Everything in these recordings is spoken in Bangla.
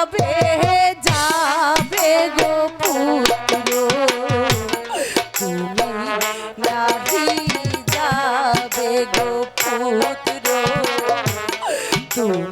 যাবে যাবে গো পুত্র। তুমি নাহি যাবে গো পুত্র। তুমি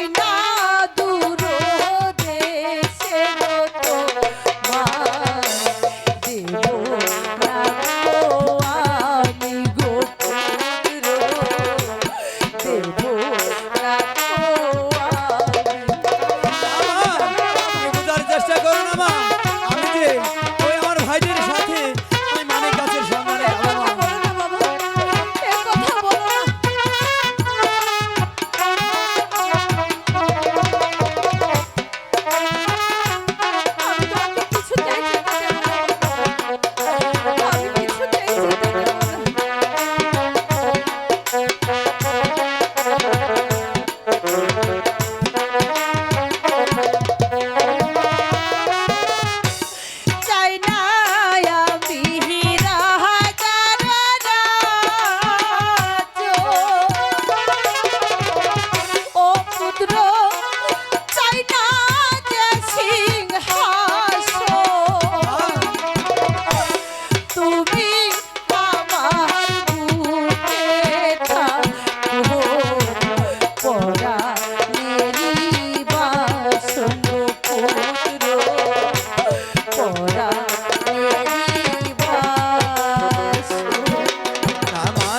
Everybody know.